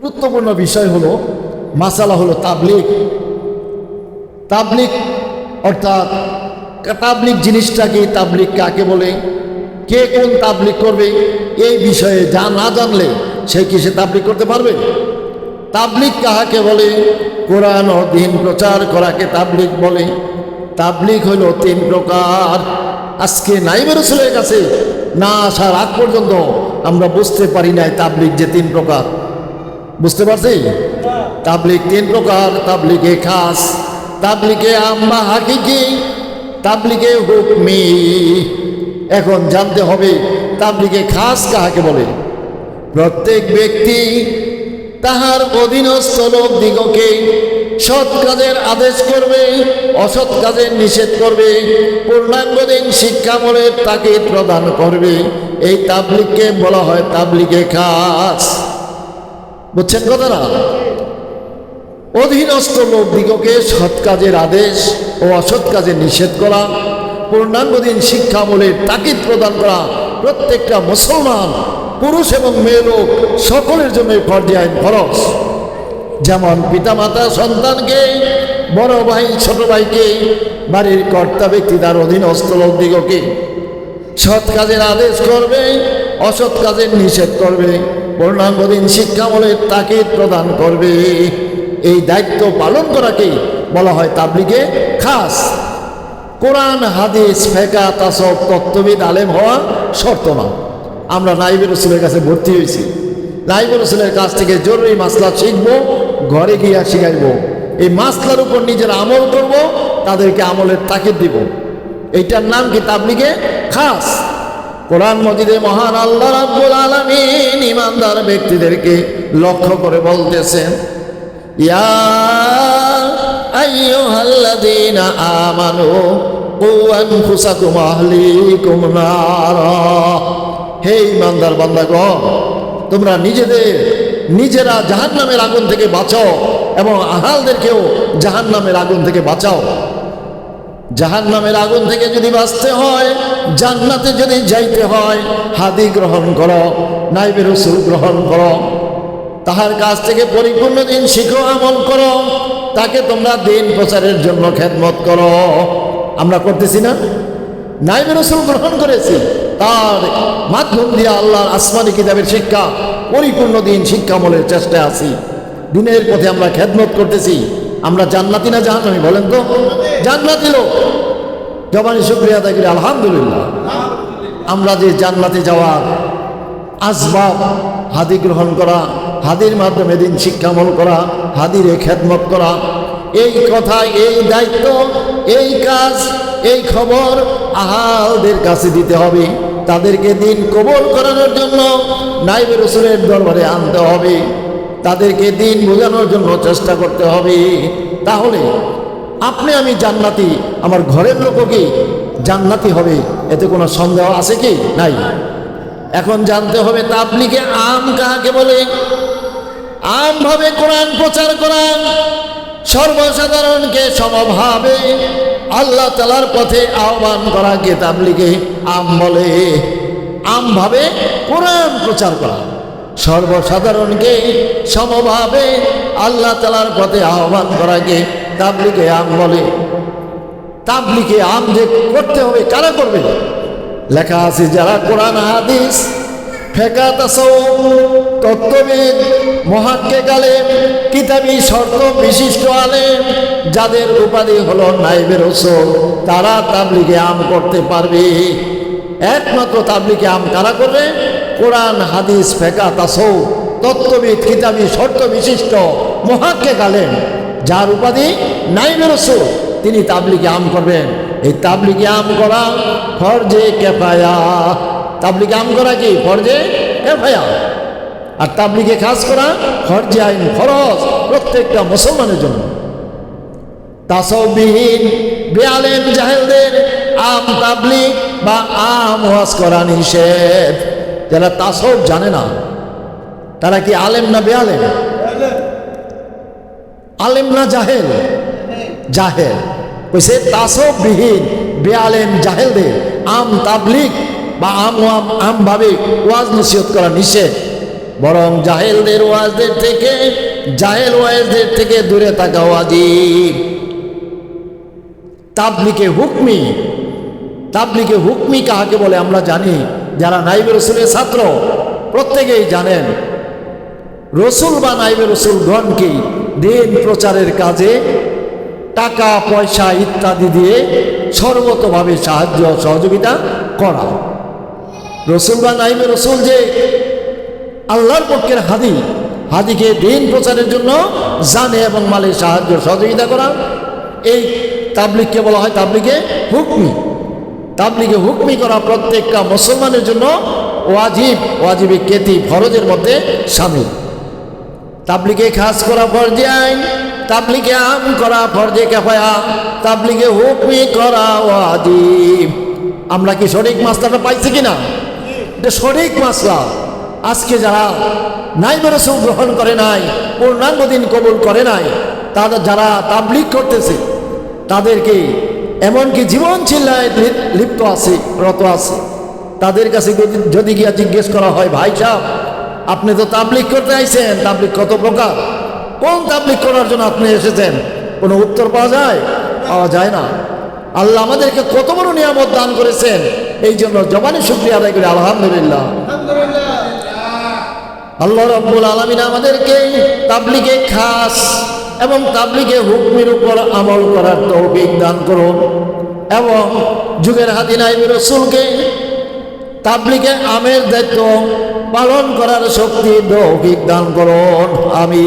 গুরুত্বপূর্ণ বিষয় হলো, মাসালা হলো তাবলিক তাবলিক অর্থাৎ তাবলিক জিনিসটাকে তাবলিক কাকে বলে? কে কোন তাবলিক করবে? এই বিষয়ে যা না জানলে সে কি সে তাবলিক করতে পারবে? তাবলিক কাহাকে বলে? কোরআন ও দিন প্রচার করাকে তাবলিক বলে। তাবলিক হলো তিন প্রকার। আজকে নাইবের রসুলের কাছে না আসার আগ পর্যন্ত আমরা বুঝতে পারি নাই তাবলিক যে তিন প্রকার। বুঝতে পারছি? তাবলিক তিন প্রকার তাবলিকে খাস তাবলিকে আম্মা হাকিকি তাবলিকে হুকমি। এখন জানতে হবে তাবলিকে খাস কাহাকে বলে? প্রত্যেক ব্যক্তি তাহার অধীনস্থ লোক দিগকে সৎ কাজের আদেশ করবে, অসৎ কাজের নিষেধ করবে, পূর্ণাঙ্গ দিন শিক্ষামূলের তাকে প্রদান করবে। এই তাবলিককে বলা হয় তাবলিকে খাস। বুঝছেন কথা না অধীনস্থ লোকদিগকে সৎ কাজের আদেশ ও অসৎ কাজে নিষেধ করা পূর্ণাঙ্গ দিন শিক্ষামূলের তাকিদ প্রদান করা প্রত্যেকটা মুসলমান, পুরুষ এবং মেয়ে লোক সকলের জন্য ফর্জি আইন খরচ যেমন পিতামাতা সন্তানকে, বড় ভাই, ছোট ভাইকে, বাড়ির কর্তা ব্যক্তি তার অধীনস্থ লোকদিগকে সৎ কাজের আদেশ করবে, অসৎ কাজের নিষেধ করবে। পূর্ণাঙ্গ দিন শিক্ষামূলের তাকিদ প্রদান করবে। এই দায়িত্ব পালন করাকে বলা হয় তাবলিগে খাস। কোরআন, হাদিস ফেকা তাসব, তত্ত্ববিদ, আলেম হওয়া শর্ত না। আমরা নাইবের রসুলের কাছে ভর্তি হয়েছি। নাইবের রসুলের কাছ থেকে জরুরি মাসলা শিখব, ঘরে গিয়া শিখাইব। এই মাসলার উপর নিজের আমল করব, তাদেরকে আমলের তাকিদ দিব। এইটার নাম কি তাবলিগে খাস? কোরআন মজিদে মহান আল্লাহ রাব্বুল আলামিন ইমানদার ব্যক্তিদেরকে লক্ষ্য করে বলতেছেন, ইয়া আইয়ুহাল্লাযীনা আমানু কু আনফুসাকুম আহলিকুম নারা। হে ইমানদার বান্দাগণ, তোমরা নিজেদের, নিজেরা জাহান্নামের আগুন থেকে বাঁচাও এবং আহালদেরকেও জাহান্নামের আগুন থেকে বাঁচাও। জাহান নামের আগুন থেকে যদি বাঁচতে হয়, জান্নাতে যদি যাইতে হয়, হাদি গ্রহণ করো নাইবের রসুল গ্রহণ করো। তাহার কাছ থেকে পরিপূর্ণ দিন শিখো আমল করো, তাকে তোমরা দিন প্রচারের জন্য খেদমত করো। আমরা করতেছি না? নাইবের রসুল গ্রহণ করেছি। তার মাধ্যম দিয়ে আল্লাহর আসমানি কিতাবের শিক্ষা, পরিপূর্ণ দিন শিক্ষামলের চেষ্টায় আছি। দিনের পথে আমরা খেদমত করতেছি। আমরা জান্নাতি না জাহান্নামি, বলেন তো? জান্নাতি লোক। জবানি শুক্রিয়া করি, আলহামদুলিল্লাহ। আমরা যে জান্নাতে যাওয়ার আসবাব, হাদি গ্রহণ করা, হাদির মাধ্যমে দিন শিক্ষামল করা, হাদিরে খেদমত করা, এই কথা, এই দায়িত্ব, এই কাজ, এই খবর আহালদের কাছে দিতে হবে। তাদেরকে দিন কবল করানোর জন্য নাইবের রসুলের দরবারে আনতে হবে। তাদেরকে দিন বোঝানোর জন্য চেষ্টা করতে হবে। তাহলে আপনি আমি জান্নাতি, আমার ঘরের লোকও কি জান্নাতি হবে? এতে কোনো সন্দেহ আছে কি? নাই। এখন জানতে হবে তাবলিগে আম কাকে বলে? আম ভাবে কোরআন প্রচার করান। সর্বসাধারণকে সমভাবে আল্লাহ তালার পথে আহ্বান করাকে তাবলিগে আম বলে। আম ভাবে কোরআন প্রচার করা সর্বসাধারণকে সমভাবে আল্লাহ তালার পথে আহ্বান করাকে তাবলিকে আম বলে। তাবলিকে আম যে করতে হবে, কারা করবে? লেখা আছে, যারা কোরআন, হাদিস, ফেকা তত্ত্ববিদ মহাক্কে আলেম কিতাবি, শর্ত, বিশিষ্ট আলেম, যাদের উপাধি হলো নাইবের ওসল তারা তাবলিকে আম করতে পারবে। একমাত্র তাবলিকে আম কারা করবে? কোরআন, হাদিস, ফেকা তাসৌ তত্ত্ববিদ, কিতাবি শর্ত বিশিষ্ট মহাক্কে আলেম যার উপাধি নাই ওসল তিনি তাবলিকে আম করবেন। এই তাবলিকে আম করা ফরজে কেফায়া। তাবলিকে আম করা কি? ফরজে কেফায়া। আর তাবলিকে খাস করা ফরজে আইন ফরজ প্রত্যেকটা মুসলমানের জন্য। তাসবিহীন বেআলেম জাহেলদের আম তাবলিক বা আম ওয়াজ করা নিষেধ। যারা তাসব জানে না, তারা কি আলেম না বেআলেম? আলেম না জাহেল? জাহেল। কইছে তাসববিহীন বেআলেম জাহেলদের আম তাবলিক বা আম আম আমভাবে ওয়াজ নসিহত করা নিষেধ। বরং জাহেলদের ওয়াজদের থেকে, জাহেল ওয়াজদের থেকে দূরে থাকা ওয়াজিব তাবলিকে হুকমি তাবলিকে হুকমি কাহাকে বলে আমরা জানি? যারা নাইবে রসুলের ছাত্র, প্রত্যেকেই জানেন, রসুল বা নাইবে রসুলগণকে দিন প্রচারের কাজে টাকা, পয়সা ইত্যাদি দিয়ে সর্বতভাবে সাহায্য সহযোগিতা করা রসুল বা নাইবে রসুল যে আল্লাহর পক্ষের হাদি, হাদিকে দিন প্রচারের জন্য জানে এবং মালে সাহায্য সহযোগিতা করা, এই তাবলিগকে বলা হয় তাবলিগে হুকমি। তাবলিগে হুকমি করা প্রত্যেকটা মুসলমানের জন্য ওয়াজিব, ওয়াজিবে কেতি ফরজের মধ্যে সামিল। তাবলিগে খাস করা ফরজে আইন, তাবলিগে আম করা ফরজে কেফায়া, তাবলিগে হুকমি করা ওয়াজিব। আমরা কি সঠিক মাসলাটা পাইছি কিনা? এটা সঠিক মাসলা। আজকে যারা নাই রসুল গ্রহণ করে নাই, পূর্ণাঙ্গ দিন কবুল করে নাই, তাদের যারা তাবলিগ করতেছে, তাদেরকে এমনকি জীবন চিল্লায় লিপ্ত আছে রত আছে। তাদের কাছে যদি- গিয়া জিজ্ঞেস করা হয় ভাই সাহেব আপনি তো তাবলিগ করতে আইছেন তাবলিগ কত প্রকার? কোন তাবলিক করার জন্য আপনি এসেছেন? কোনো উত্তর পাওয়া যায়? পাওয়া যায় না। আল্লাহ আমাদেরকে কত বড় নিয়ামত দান করেছেন। এই জন্য জবানি শুক্রিয়া আদায় করি আলহামদুলিল্লাহ। আল্লাহ রব্বুল আলমিন আমাদেরকে তাবলিগে খাস এবং তাবলিগে হুকমির উপর আমল করার তৌফিক দান করুন। এবং যুগের হাতি নাইবি রসুলকে তাবলিগে আমের দায়িত্ব পালন করার শক্তি, তৌফিক দান করুন। আমি